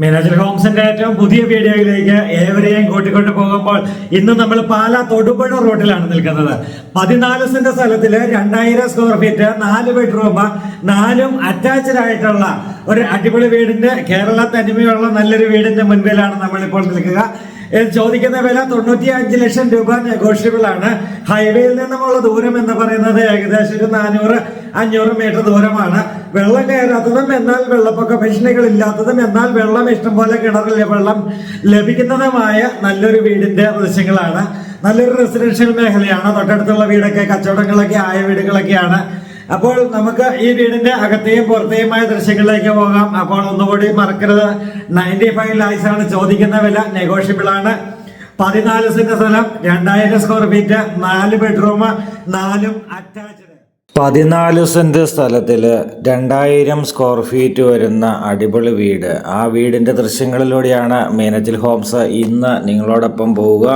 മീനാച്ചൽ ഹോംസിന്റെ ഏറ്റവും പുതിയ വീഡിയോയിലേക്ക് ഏവരെയും കൂട്ടിക്കൊണ്ട് പോകുമ്പോൾ ഇന്ന് നമ്മൾ പാല തൊടുപുഴ റോഡിലാണ് നിൽക്കുന്നത്. പതിനാല് സെന്റ് സ്ഥലത്തിൽ രണ്ടായിരം സ്ക്വയർ ഫീറ്റ് നാല് ബെഡ്റൂം നാലും അറ്റാച്ച്ഡ് ആയിട്ടുള്ള ഒരു അടിപൊളി വീടിന്റെ കേരള തനിമയുള്ള നല്ലൊരു വീടിന്റെ മുൻപിലാണ് നമ്മൾ ഇപ്പോൾ നിൽക്കുക ചോദിക്കുന്ന വില തൊണ്ണൂറ്റി അഞ്ച് ലക്ഷം രൂപ നെഗോഷ്യബിൾ ആണ്. ഹൈവേയിൽ നിന്നുമുള്ള ദൂരം എന്ന് പറയുന്നത് ഏകദേശം ഒരു നാനൂറ് അഞ്ഞൂറ് മീറ്റർ ദൂരമാണ്. വെള്ളം കയറാത്തതും എന്നാൽ വെള്ളപ്പൊക്ക ഭീഷണികൾ ഇല്ലാത്തതും എന്നാൽ വെള്ളം ഇഷ്ടംപോലെ കിണറിൽ വെള്ളം ലഭിക്കുന്നതുമായ നല്ലൊരു വീടിന്റെ ദൃശ്യങ്ങളാണ്. നല്ലൊരു റെസിഡൻഷ്യൽ മേഖലയാണ്. തൊട്ടടുത്തുള്ള വീടൊക്കെ കച്ചവടങ്ങളൊക്കെ ആയ വീടുകളൊക്കെയാണ്. അപ്പോൾ നമുക്ക് ഈ വീടിന്റെ അകത്തെയും പുറത്തെയുമായ ദൃശ്യങ്ങളിലേക്ക് പോകാം. അപ്പോൾ ഒന്നുകൂടി മറക്കരുത്. നയന്റി ഫൈവ് ലാക്സ് ആണ് ചോദിക്കുന്ന വില. നെഗോഷ്യബിൾ ആണ്. പതിനാല് സെന്റ് സ്ഥലം രണ്ടായിരം സ്ക്വയർ ഫീറ്റ് നാല് ബെഡ്റൂം നാലും അറ്റാച്ച്ഡ് പതിനാല് സെന്റ് സ്ഥലത്തിൽ രണ്ടായിരം സ്ക്വയർ ഫീറ്റ് വരുന്ന അടിപൊളി വീട്. ആ വീടിന്റെ ദൃശ്യങ്ങളിലൂടെയാണ് മീനച്ചിൽ ഹോംസ് ഇന്ന് നിങ്ങളോടൊപ്പം പോവുക.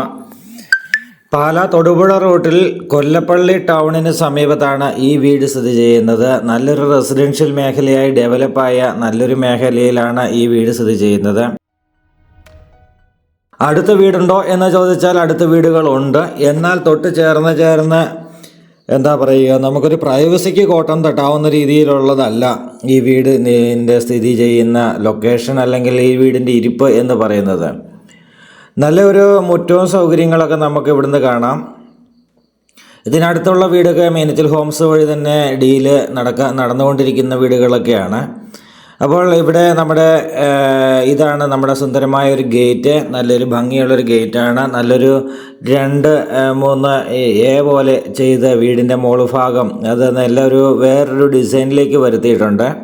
പാല തൊടുപുഴ റൂട്ടിൽ കൊല്ലപ്പള്ളി ടൗണിന് സമീപത്താണ് ഈ വീട് സ്ഥിതി ചെയ്യുന്നത്. നല്ലൊരു റെസിഡൻഷ്യൽ മേഖലയായി ഡെവലപ്പായ നല്ലൊരു മേഖലയിലാണ് ഈ വീട് സ്ഥിതി ചെയ്യുന്നത്. അടുത്ത വീടുണ്ടോ എന്ന് ചോദിച്ചാൽ അടുത്ത വീടുകളുണ്ട്. എന്നാൽ തൊട്ട് ചേർന്ന് ചേർന്ന് എന്താ പറയുക നമുക്കൊരു പ്രൈവസിക്ക് കോട്ടം തട്ടാവുന്ന രീതിയിലുള്ളതല്ല ഈ വീടിന്റെ സ്ഥിതി ചെയ്യുന്ന ലൊക്കേഷൻ അല്ലെങ്കിൽ ഈ വീടിന്റെ ഇരിപ്പ് എന്ന് പറയുന്നത്. നല്ല ഒരു മുറ്റവും സൗകര്യങ്ങളൊക്കെ നമുക്ക് ഇവിടുന്ന് കാണാം. ഇതിനടുത്തുള്ള വീടൊക്കെ മേനച്ചൽ ഹോംസ് വഴി തന്നെ ഡീൽ നടക്ക നടന്നുകൊണ്ടിരിക്കുന്ന വീടുകളൊക്കെയാണ്. അപ്പോൾ ഇവിടെ നമ്മുടെ ഇതാണ് നമ്മുടെ സുന്ദരമായ ഒരു ഗേറ്റ്. നല്ലൊരു ഭംഗിയുള്ളൊരു ഗേറ്റാണ്. നല്ലൊരു രണ്ട് മൂന്ന് എ- പോലെ ചെയ്ത വീടിന്റെ മോൾ ഭാഗം. അത് നല്ലൊരു വേറൊരു ഡിസൈനിലേക്ക് വരുത്തിയിട്ടുണ്ട്.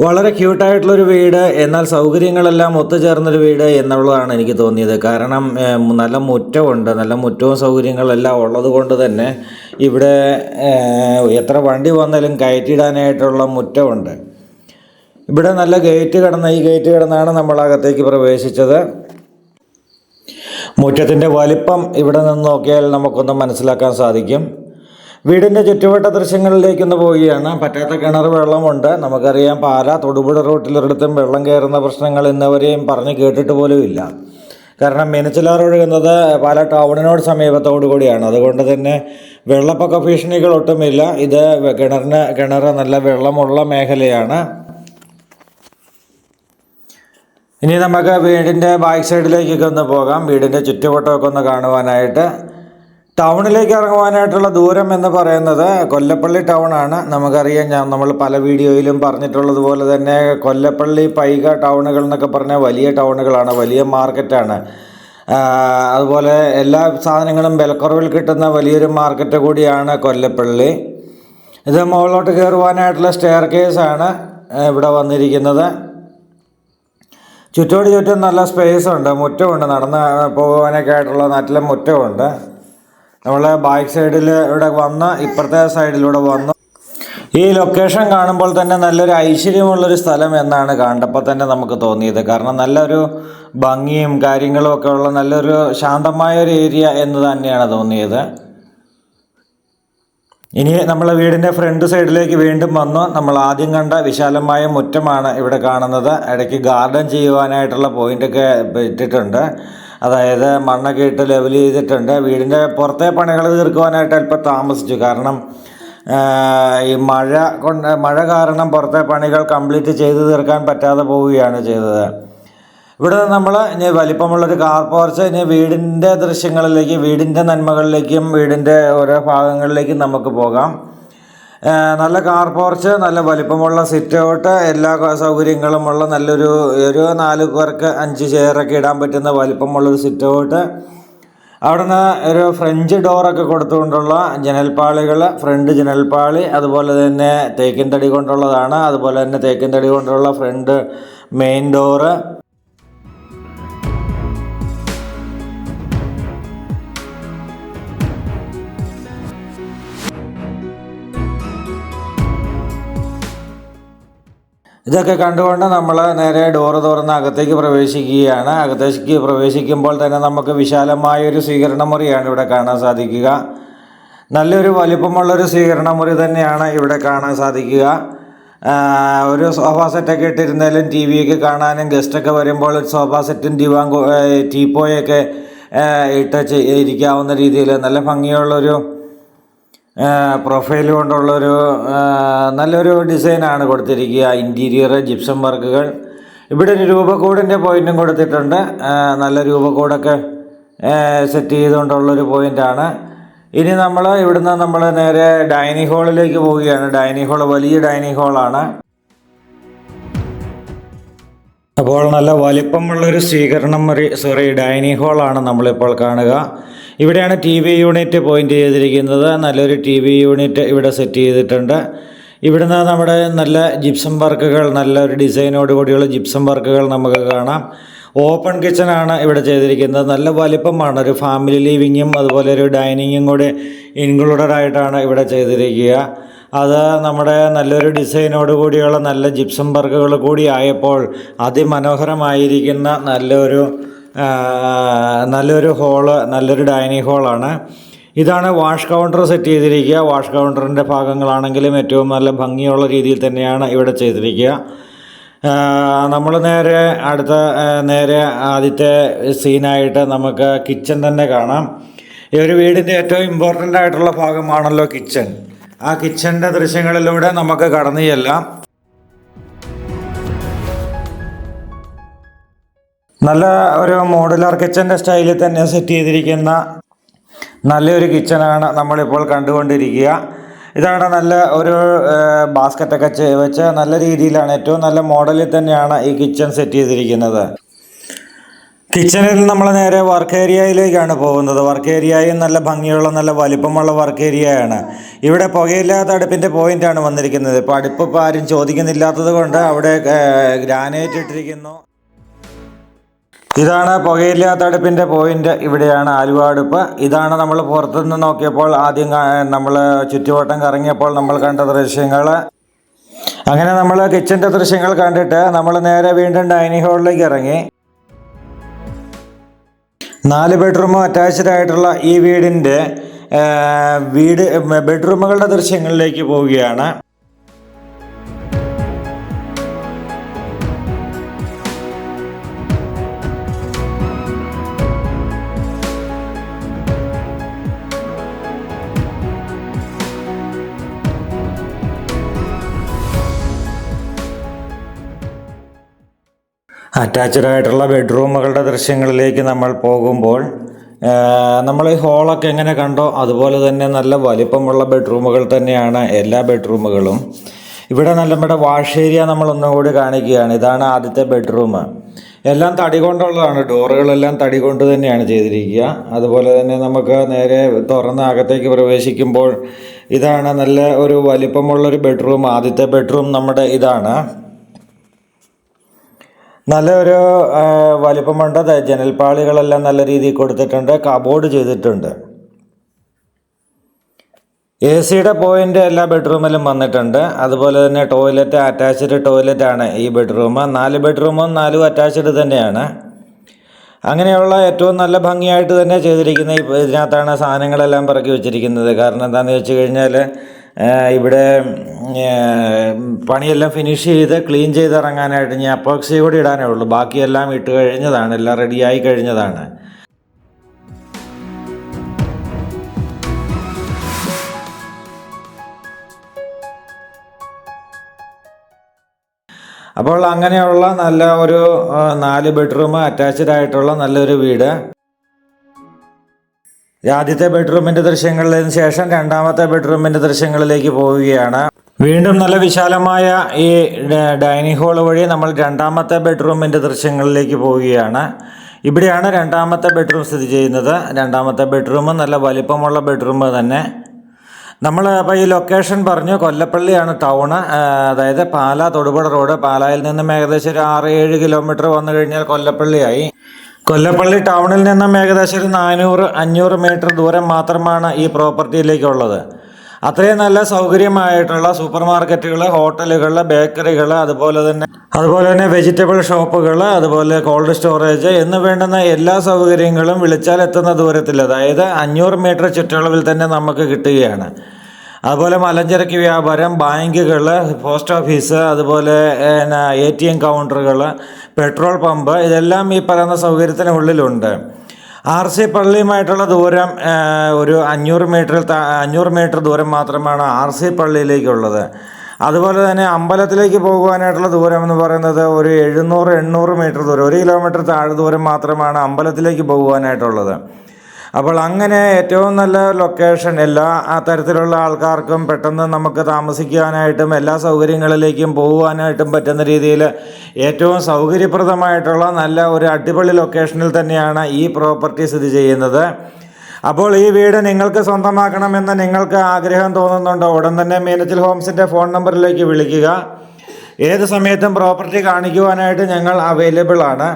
വളരെ ക്യൂട്ടായിട്ടുള്ളൊരു വീട്. എന്നാൽ സൗകര്യങ്ങളെല്ലാം ഒത്തുചേർന്നൊരു വീട് എന്നുള്ളതാണ് എനിക്ക് തോന്നിയത്. കാരണം നല്ല മുറ്റമുണ്ട്. നല്ല മുറ്റവും സൗകര്യങ്ങളെല്ലാം ഉള്ളത് കൊണ്ട് തന്നെ ഇവിടെ എത്ര വണ്ടി വന്നാലും കയറ്റിയിടാനായിട്ടുള്ള മുറ്റമുണ്ട്. ഇവിടെ നല്ല ഗേറ്റ് കടന്ന് ഈ ഗേറ്റ് കടന്നാണ് നമ്മൾ അകത്തേക്ക് പ്രവേശിച്ചത്. മുറ്റത്തിന്റെ വലിപ്പം ഇവിടെ നിന്ന് നോക്കിയാൽ നമുക്കൊന്ന് മനസ്സിലാക്കാൻ സാധിക്കും. വീടിന്റെ ചുറ്റുവട്ട ദൃശ്യങ്ങളിലേക്കൊന്ന് പോവുകയാണ്. പറ്റാത്ത കിണർ വെള്ളമുണ്ട്. നമുക്കറിയാം പാല തൊടുപുഴ റൂട്ടിലൊരിടത്തും വെള്ളം കയറുന്ന പ്രശ്നങ്ങൾ ഇന്നവരെയും പറഞ്ഞ് കേട്ടിട്ട് പോലും ഇല്ല. കാരണം മീനച്ചിലാർ ഒഴുകുന്നത് പാല ടൗണിനോട് സമീപത്തോടു കൂടിയാണ്. അതുകൊണ്ട് തന്നെ വെള്ളപ്പൊക്ക ഭീഷണികൾ ഒട്ടുമില്ല ഇത് കിണറിന് കിണർ നല്ല വെള്ളമുള്ള മേഖലയാണ്. ഇനി നമുക്ക് വീടിന്റെ ബാക്ക് സൈഡിലേക്കൊക്കെ ഒന്ന് പോകാം. വീടിന്റെ ചുറ്റുവട്ടമൊക്കെ ഒന്ന് കാണുവാനായിട്ട്. ടൗണിലേക്ക് ഇറങ്ങുവാനായിട്ടുള്ള ദൂരം എന്ന് പറയുന്നത് കൊല്ലപ്പള്ളി ടൗണാണ് നമുക്കറിയാം ഞാൻ നമ്മൾ പല വീഡിയോയിലും പറഞ്ഞിട്ടുള്ളതുപോലെ തന്നെ കൊല്ലപ്പള്ളി പൈക ടൗണുകൾ എന്നൊക്കെ പറഞ്ഞാൽ വലിയ ടൗണുകളാണ് വലിയ മാർക്കറ്റാണ്. അതുപോലെ എല്ലാ സാധനങ്ങളും വിലക്കുറവിൽ കിട്ടുന്ന വലിയൊരു മാർക്കറ്റ് കൂടിയാണ് കൊല്ലപ്പള്ളി. ഇത് മുകളിലോട്ട് കയറുവാനായിട്ടുള്ള സ്റ്റെയർ കേസാണ് ഇവിടെ വന്നിരിക്കുന്നത്. ചുറ്റോട് ചുറ്റും നല്ല സ്പേസ് ഉണ്ട് മുറ്റമുണ്ട് നടന്ന് പോകാനൊക്കെ ആയിട്ടുള്ള നാട്ടിലെ മുറ്റമുണ്ട്. നമ്മൾ ബാക്ക് സൈഡിൽ ഇവിടെ വന്ന് ഇപ്പുറത്തെ സൈഡിലൂടെ വന്നു. ഈ ലൊക്കേഷൻ കാണുമ്പോൾ തന്നെ നല്ലൊരു ഐശ്വര്യമുള്ളൊരു സ്ഥലം എന്നാണ് കണ്ടപ്പോൾ തന്നെ നമുക്ക് തോന്നിയത്. കാരണം നല്ലൊരു ഭംഗിയും കാര്യങ്ങളും ഒക്കെ ഉള്ള നല്ലൊരു ശാന്തമായ ഒരു ഏരിയ എന്ന് തന്നെയാണ് തോന്നിയത്. ഇനി നമ്മളെ വീടിന്റെ ഫ്രണ്ട് സൈഡിലേക്ക് വീണ്ടും വന്നു. നമ്മൾ ആദ്യം കണ്ട വിശാലമായ മുറ്റമാണ് ഇവിടെ കാണുന്നത്. ഇടയ്ക്ക് ഗാർഡൻ ചെയ്യുവാനായിട്ടുള്ള പോയിന്റൊക്കെ ഇട്ടിട്ടുണ്ട്. അതായത് മണ്ണൊക്കെ ഇട്ട് ലെവൽ ചെയ്തിട്ടുണ്ട്. വീടിന്റെ പുറത്തെ പണികൾ തീർക്കുവാനായിട്ട് അല്പം താമസിച്ചു. കാരണം ഈ മഴ കൊണ്ട് മഴ കാരണം പുറത്തെ പണികൾ കംപ്ലീറ്റ് ചെയ്തു തീർക്കാൻ പറ്റാതെ പോവുകയാണ് ചെയ്തത്. ഇവിടെ നമ്മൾ ഇനി വലിപ്പമുള്ളൊരു കാർ പോർച്ച് ഇനി വീടിന്റെ ദൃശ്യങ്ങളിലേക്ക് വീടിന്റെ നന്മകളിലേക്കും വീടിന്റെ ഓരോ ഭാഗങ്ങളിലേക്കും നമുക്ക് പോകാം. നല്ല കാർ പോർച്ച് നല്ല വലിപ്പമുള്ള സിറ്റ് ഔട്ട് എല്ലാ സൗകര്യങ്ങളുമുള്ള നല്ലൊരു ഒരു നാല് പേർക്ക് അഞ്ച് ചെയറൊക്കെ ഇടാൻ പറ്റുന്ന വലിപ്പമുള്ളൊരു സിറ്റ് ഔട്ട്. അവിടുന്ന് ഒരു ഫ്രഞ്ച് ഡോറൊക്കെ കൊടുത്തുകൊണ്ടുള്ള ജനൽപ്പാളികൾ ഫ്രണ്ട് ജനൽപ്പാളി അതുപോലെ തന്നെ തേക്കിൻ തടി കൊണ്ടുള്ളതാണ് അതുപോലെ തന്നെ തേക്കിൻ തടി കൊണ്ടുള്ള ഫ്രണ്ട് മെയിൻ ഡോറ്. ഇതൊക്കെ കണ്ടുകൊണ്ട് നമ്മൾ നേരെ ഡോറ് തുറന്ന് അകത്തേക്ക് പ്രവേശിക്കുകയാണ്. അകത്തേക്ക് പ്രവേശിക്കുമ്പോൾ തന്നെ നമുക്ക് വിശാലമായൊരു സ്വീകരണ മുറിയാണ് ഇവിടെ കാണാൻ സാധിക്കുക. നല്ലൊരു വലിപ്പമുള്ളൊരു സ്വീകരണ മുറി തന്നെയാണ് ഇവിടെ കാണാൻ സാധിക്കുക. ഒരു സോഫ സെറ്റൊക്കെ ഇട്ടിരുന്നാലും ടി വിയൊക്കെ കാണാനും ഗസ്റ്റൊക്കെ വരുമ്പോൾ സോഫ സെറ്റും ദിവാൻ ടീപ്പോയൊക്കെ ഇട്ട് ഇരിക്കാവുന്ന രീതിയിൽ നല്ല ഭംഗിയുള്ളൊരു പ്രൊഫൈൽ കൊണ്ടുള്ളൊരു നല്ലൊരു ഡിസൈനാണ് കൊടുത്തിരിക്കുക. ഇന്റീരിയർ ജിപ്സം വർക്കുകൾ ഇവിടെ ഒരു രൂപക്കോടിന്റെ പോയിന്റും കൊടുത്തിട്ടുണ്ട്. നല്ല രൂപക്കോടൊക്കെ സെറ്റ് ചെയ്തുകൊണ്ടുള്ളൊരു പോയിന്റാണ് ഇനി നമ്മൾ ഇവിടുന്ന് നമ്മൾ നേരെ ഡൈനിങ് ഹാളിലേക്ക് പോവുകയാണ്. ഡൈനിങ് ഹാൾ വലിയ ഡൈനിങ് ഹാളാണ് അപ്പോൾ നല്ല വലിപ്പമുള്ളൊരു സ്വീകരണം സോറി ഡൈനിങ് ഹാളാണ് നമ്മളിപ്പോൾ കാണുക. ഇവിടെയാണ് ടി വി യൂണിറ്റ് പോയിന്റ് ചെയ്തിരിക്കുന്നത്. നല്ലൊരു ടി വി യൂണിറ്റ് ഇവിടെ സെറ്റ് ചെയ്തിട്ടുണ്ട്. ഇവിടുന്ന് നമ്മുടെ നല്ല ജിപ്സം വർക്കുകൾ നല്ലൊരു ഡിസൈനോട് കൂടിയുള്ള ജിപ്സം വർക്കുകൾ നമുക്ക് കാണാം. ഓപ്പൺ കിച്ചണാണ് ഇവിടെ ചെയ്തിരിക്കുന്നത്. നല്ല വലിപ്പമാണ്. ഒരു ഫാമിലി ലിവിങ്ങും അതുപോലെ ഒരു ഡൈനിങ്ങും കൂടി ഇൻക്ലൂഡഡ് ആയിട്ടാണ് ഇവിടെ ചെയ്തിരിക്കുക. അത് നമ്മുടെ നല്ലൊരു ഡിസൈനോട് കൂടിയുള്ള നല്ല ജിപ്സം വർക്കുകൾ കൂടി ആയപ്പോൾ അതിമനോഹരമായിരിക്കുന്ന നല്ലൊരു നല്ലൊരു ഹോൾ നല്ലൊരു ഡൈനിങ് ഹോളാണ്. ഇതാണ് വാഷ് കൗണ്ടർ സെറ്റ് ചെയ്തിരിക്കുക. വാഷ് കൗണ്ടറിന്റെ ഭാഗങ്ങളാണെങ്കിലും ഏറ്റവും നല്ല ഭംഗിയുള്ള രീതിയിൽ തന്നെയാണ് ഇവിടെ ചെയ്തിരിക്കുക. നമ്മൾ നേരെ അടുത്ത നേരെ ആദ്യത്തെ സീനായിട്ട് നമുക്ക് കിച്ചൺ തന്നെ കാണാം. ഈ ഒരു വീടിന്റെ ഏറ്റവും ഇമ്പോർട്ടന്റ് ആയിട്ടുള്ള ഭാഗമാണല്ലോ കിച്ചൺ. ആ കിച്ചന്റെ ദൃശ്യങ്ങളിലൂടെ നമുക്ക് കടന്നു ചെല്ലാം. നല്ല ഒരു മോഡുലാർ കിച്ചന്റെ സ്റ്റൈലിൽ തന്നെ സെറ്റ് ചെയ്തിരിക്കുന്ന നല്ലൊരു കിച്ചനാണ് നമ്മളിപ്പോൾ കണ്ടുകൊണ്ടിരിക്കുക. ഇതാണ് നല്ല ഒരു ബാസ്ക്കറ്റൊക്കെ വെച്ച് നല്ല രീതിയിലാണ് ഏറ്റവും നല്ല മോഡലിൽ തന്നെയാണ് ഈ കിച്ചൺ സെറ്റ് ചെയ്തിരിക്കുന്നത്. കിച്ചണിൽ നമ്മൾ നേരെ വർക്ക് ഏരിയയിലേക്കാണ് പോകുന്നത്. വർക്ക് ഏരിയയും നല്ല ഭംഗിയുള്ള നല്ല വലിപ്പമുള്ള വർക്ക് ഏരിയയാണ്. ഇവിടെ പുകയില്ലാത്ത അടുപ്പിന്റെ പോയിന്റാണ് വന്നിരിക്കുന്നത്. ഇപ്പോൾ അടുപ്പ് ഇപ്പോൾ ആരും ചോദിക്കുന്നില്ലാത്തത് കൊണ്ട് അവിടെ ഗ്രാനൈറ്റ് ഇട്ടിരിക്കുന്നു. ഇതാണ് പുകയില്ലാത്ത അടുപ്പിന്റെ പോയിന്റ്. ഇവിടെയാണ് ആലുവ അടുപ്പ്. ഇതാണ് നമ്മൾ പുറത്തുനിന്ന് നോക്കിയപ്പോൾ ആദ്യം നമ്മൾ ചുറ്റുവട്ടം കറങ്ങിയപ്പോൾ നമ്മൾ കണ്ട ദൃശ്യങ്ങൾ അങ്ങനെ നമ്മൾ കിച്ചന്റെ ദൃശ്യങ്ങൾ കണ്ടിട്ട് നമ്മൾ നേരെ വീണ്ടും ഡൈനിങ് ഹാളിലേക്ക് ഇറങ്ങി. നാല് ബെഡ്റൂമും അറ്റാച്ച്ഡ് ആയിട്ടുള്ള ഈ വീടിന്റെ വീട് ബെഡ്റൂമുകളുടെ ദൃശ്യങ്ങളിലേക്ക് പോവുകയാണ്. അറ്റാച്ച്ഡ് ആയിട്ടുള്ള ബെഡ്റൂമുകളുടെ ദൃശ്യങ്ങളിലേക്ക് നമ്മൾ പോകുമ്പോൾ നമ്മൾ ഈ ഹോളൊക്കെ എങ്ങനെ കണ്ടോ അതുപോലെ തന്നെ നല്ല വലിപ്പമുള്ള ബെഡ്റൂമുകൾ തന്നെയാണ് എല്ലാ ബെഡ്റൂമുകളും ഇവിടെ നല്ല നമ്മുടെ വാഷ് ഏരിയ നമ്മൾ ഒന്നുകൂടി കാണിക്കുകയാണ്. ഇതാണ് ആദ്യത്തെ ബെഡ്റൂം എല്ലാം തടി കൊണ്ടുള്ളതാണ്. ഡോറുകളെല്ലാം തടി കൊണ്ട് തന്നെയാണ് ചെയ്തിരിക്കുക. അതുപോലെ തന്നെ നമുക്ക് നേരെ തുറന്ന അകത്തേക്ക് പ്രവേശിക്കുമ്പോൾ ഇതാണ് നല്ല ഒരു വലിപ്പമുള്ളൊരു ബെഡ്റൂം ആദ്യത്തെ ബെഡ്റൂം നമ്മുടെ ഇതാണ്. നല്ലൊരു വലിപ്പമുണ്ട് ജനൽപ്പാളികളെല്ലാം നല്ല രീതിയിൽ കൊടുത്തിട്ടുണ്ട് കബോർഡ് ചെയ്തിട്ടുണ്ട്. എ സിയുടെ പോയിന്റ് എല്ലാ ബെഡ്റൂമിലും വന്നിട്ടുണ്ട്. അതുപോലെ തന്നെ ടോയ്ലറ്റ് അറ്റാച്ച്ഡ് ടോയ്ലറ്റ് ആണ് ഈ ബെഡ്റൂം. നാല് ബെഡ്റൂമും നാലും അറ്റാച്ച്ഡ് തന്നെയാണ്. അങ്ങനെയുള്ള ഏറ്റവും നല്ല ഭംഗിയായിട്ട് തന്നെ ചെയ്തിരിക്കുന്ന ഇതിനകത്താണ് സാധനങ്ങളെല്ലാം പറക്കി വെച്ചിരിക്കുന്നത്. കാരണം എന്താണെന്ന് വെച്ച് കഴിഞ്ഞാൽ ഇവിടെ പണിയെല്ലാം ഫിനിഷ് ചെയ്ത് ക്ലീൻ ചെയ്ത് ഇറങ്ങാനായിട്ട് ഞാൻ അപ്പോക്സി കൂടി ഇടാനേ ഉള്ളൂ. ബാക്കിയെല്ലാം ഇട്ട് കഴിഞ്ഞതാണ്. എല്ലാം റെഡിയായി കഴിഞ്ഞതാണ്. അപ്പോൾ അങ്ങനെയുള്ള നല്ല ഒരു നാല് ബെഡ്റൂം അറ്റാച്ച്ഡ് ആയിട്ടുള്ള നല്ലൊരു വീട്. ആദ്യത്തെ ബെഡ്റൂമിന്റെ ദൃശ്യങ്ങളിലതിനു ശേഷം രണ്ടാമത്തെ ബെഡ്റൂമിന്റെ ദൃശ്യങ്ങളിലേക്ക് പോവുകയാണ്. വീണ്ടും നല്ല വിശാലമായ ഈ ഡൈനിങ് ഹാൾ വഴി നമ്മൾ രണ്ടാമത്തെ ബെഡ്റൂമിന്റെ ദൃശ്യങ്ങളിലേക്ക് പോവുകയാണ്. ഇവിടെയാണ് രണ്ടാമത്തെ ബെഡ്റൂം സ്ഥിതി ചെയ്യുന്നത്. രണ്ടാമത്തെ ബെഡ്റൂം നല്ല വലിപ്പമുള്ള ബെഡ്റൂം തന്നെ. നമ്മൾ അപ്പോൾ ഈ ലൊക്കേഷൻ പറഞ്ഞു. കൊല്ലപ്പള്ളിയാണ് ടൗണ് അതായത് പാല തൊടുപുഴ റോഡ്. പാലായിൽ നിന്നും ഏകദേശം ഒരു ആറ് ഏഴ് കിലോമീറ്റർ വന്നു കഴിഞ്ഞാൽ കൊല്ലപ്പള്ളിയായി. കൊല്ലപ്പള്ളി ടൗണിൽ നിന്നും ഏകദേശം ഒരു നാനൂറ് അഞ്ഞൂറ് മീറ്റർ ദൂരം മാത്രമാണ് ഈ പ്രോപ്പർട്ടിയിലേക്കുള്ളത്. അത്രയും നല്ല സൗകര്യമായിട്ടുള്ള സൂപ്പർ മാർക്കറ്റുകൾ ഹോട്ടലുകൾ ബേക്കറികൾ അതുപോലെ തന്നെ അതുപോലെ തന്നെ വെജിറ്റബിൾ ഷോപ്പുകൾ അതുപോലെ കോൾഡ് സ്റ്റോറേജ് എന്ന് വേണ്ടുന്ന എല്ലാ സൗകര്യങ്ങളും വിളിച്ചാൽ എത്തുന്ന ദൂരത്തിൽ അതായത് അഞ്ഞൂറ് മീറ്റർ ചുറ്റളവിൽ തന്നെ നമുക്ക് കിട്ടുകയാണ്. അതുപോലെ മലഞ്ചരക്ക് വ്യാപാരം ബാങ്കുകൾ പോസ്റ്റ് ഓഫീസ് അതുപോലെ എ ടി എം കൗണ്ടറുകൾ പെട്രോൾ പമ്പ് ഇതെല്ലാം ഈ പറയുന്ന സൗകര്യത്തിനുള്ളിലുണ്ട് ആർ സി പള്ളിയുമായിട്ടുള്ള ദൂരം ഒരു അഞ്ഞൂറ് മീറ്ററിൽ അഞ്ഞൂറ് മീറ്റർ ദൂരം മാത്രമാണ് ആർ സി പള്ളിയിലേക്കുള്ളത്. അതുപോലെ തന്നെ അമ്പലത്തിലേക്ക് പോകുവാനായിട്ടുള്ള ദൂരം എന്ന് പറയുന്നത് ഒരു എഴുന്നൂറ് എണ്ണൂറ് മീറ്റർ ദൂരം ഒരു കിലോമീറ്റർ താഴെ ദൂരം മാത്രമാണ് അമ്പലത്തിലേക്ക് പോകുവാനായിട്ടുള്ളത്. അപ്പോൾ അങ്ങനെ ഏറ്റവും നല്ല ലൊക്കേഷൻ എല്ലാ തരത്തിലുള്ള ആൾക്കാർക്കും പെട്ടെന്ന് നമുക്ക് താമസിക്കാനായിട്ടും എല്ലാ സൗകര്യങ്ങളിലേക്കും പോകുവാനായിട്ടും പറ്റുന്ന രീതിയിൽ ഏറ്റവും സൗകര്യപ്രദമായിട്ടുള്ള നല്ല ഒരു അടിപൊളി ലൊക്കേഷനിൽ തന്നെയാണ് ഈ പ്രോപ്പർട്ടി സ്ഥിതി ചെയ്യുന്നത്. അപ്പോൾ ഈ വീട് നിങ്ങൾക്ക് സ്വന്തമാക്കണമെന്ന് നിങ്ങൾക്ക് ആഗ്രഹം തോന്നുന്നുണ്ടോ? ഉടൻ തന്നെ മീനച്ചിൽ ഹോംസിന്റെ ഫോൺ നമ്പറിലേക്ക് വിളിക്കുക. ഏത് സമയത്തും പ്രോപ്പർട്ടി കാണിക്കുവാനായിട്ട് ഞങ്ങൾ അവൈലബിൾ ആണ്.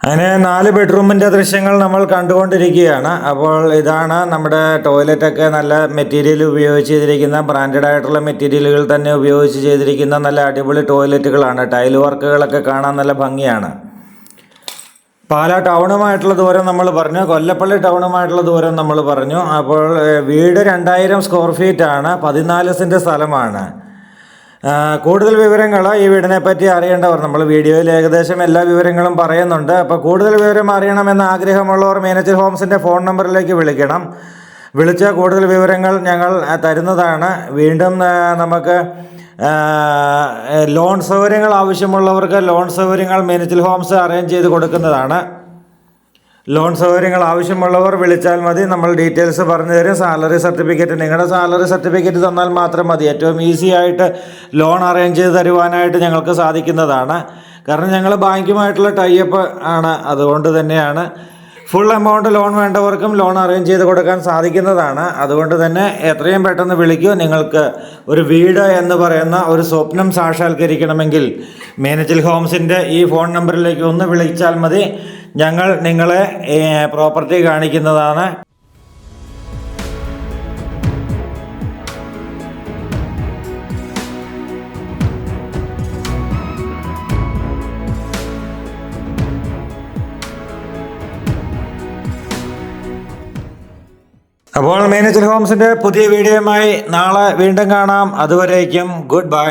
അങ്ങനെ നാല് ബെഡ്റൂമിന്റെ ദൃശ്യങ്ങൾ നമ്മൾ കണ്ടുകൊണ്ടിരിക്കുകയാണ്. അപ്പോൾ ഇതാണ് നമ്മുടെ ടോയ്ലറ്റൊക്കെ നല്ല മെറ്റീരിയൽ ഉപയോഗിച്ച് ചെയ്തിരിക്കുന്ന ബ്രാൻഡഡ് ആയിട്ടുള്ള മെറ്റീരിയലുകൾ തന്നെ ഉപയോഗിച്ച് ചെയ്തിരിക്കുന്ന നല്ല അടിപൊളി ടോയ്ലറ്റുകളാണ്. ടൈൽ വർക്കുകളൊക്കെ കാണാൻ നല്ല ഭംഗിയാണ്. പാല ടൗണുമായിട്ടുള്ള ദൂരം നമ്മൾ പറഞ്ഞു കൊല്ലപ്പള്ളി ടൗണുമായിട്ടുള്ള ദൂരം നമ്മൾ പറഞ്ഞു. അപ്പോൾ വീട് രണ്ടായിരം സ്ക്വയർ ഫീറ്റ് ആണ് പതിനാല് സെന്റ് സ്ഥലമാണ്. കൂടുതൽ വിവരങ്ങൾ ഈ വീടിനെ പറ്റി അറിയേണ്ടവർ നമ്മൾ വീഡിയോയിൽ ഏകദേശം എല്ലാ വിവരങ്ങളും പറയുന്നുണ്ട്. അപ്പോൾ കൂടുതൽ വിവരം അറിയണമെന്ന് ആഗ്രഹമുള്ളവർ മേനേജർ ഹോംസിന്റെ ഫോൺ നമ്പറിലേക്ക് വിളിക്കണം. വിളിച്ച കൂടുതൽ വിവരങ്ങൾ ഞങ്ങൾ തരുന്നതാണ്. വീണ്ടും നമുക്ക് ലോൺ സൗകര്യങ്ങൾ ആവശ്യമുള്ളവർക്ക് ലോൺ സൗകര്യങ്ങൾ മീനച്ചൽ ഹോംസ് അറേഞ്ച് ചെയ്ത് കൊടുക്കുന്നതാണ്. ലോൺ സൗകര്യങ്ങൾ ആവശ്യമുള്ളവർ വിളിച്ചാൽ മതി. നമ്മൾ ഡീറ്റെയിൽസ് പറഞ്ഞു തരും. സാലറി സർട്ടിഫിക്കറ്റ് നിങ്ങളുടെ സാലറി സർട്ടിഫിക്കറ്റ് തന്നാൽ മാത്രം മതി. ഏറ്റവും ഈസി ആയിട്ട് ലോൺ അറേഞ്ച് ചെയ്ത് തരുവാനായിട്ട് ഞങ്ങൾക്ക് സാധിക്കുന്നതാണ്. കാരണം ഞങ്ങൾ ബാങ്കുമായിട്ടുള്ള ടൈപ്പ് ആണ്. അതുകൊണ്ട് തന്നെയാണ് ഫുൾ എമൗണ്ട് ലോൺ വേണ്ടവർക്കും ലോൺ അറേഞ്ച് ചെയ്ത് കൊടുക്കാൻ സാധിക്കുന്നതാണ്. അതുകൊണ്ട് തന്നെ എത്രയും പെട്ടെന്ന് വിളിക്കൂ. നിങ്ങൾക്ക് ഒരു വീട് എന്ന് പറയുന്ന ഒരു സ്വപ്നം സാക്ഷാത്കരിക്കണമെങ്കിൽ മേനച്ചിൽ ഹോംസിന്റെ ഈ ഫോൺ നമ്പറിലേക്ക് ഒന്ന് വിളിച്ചാൽ മതി. ഞങ്ങൾ നിങ്ങളെ പ്രോപ്പർട്ടി കാണിക്കുന്നതാണ്. അപ്പോൾ മേനേജർ ഹോംസിന്റെ പുതിയ വീഡിയോയുമായി നാളെ വീണ്ടും കാണാം. അതുവരേക്കും ഗുഡ് ബൈ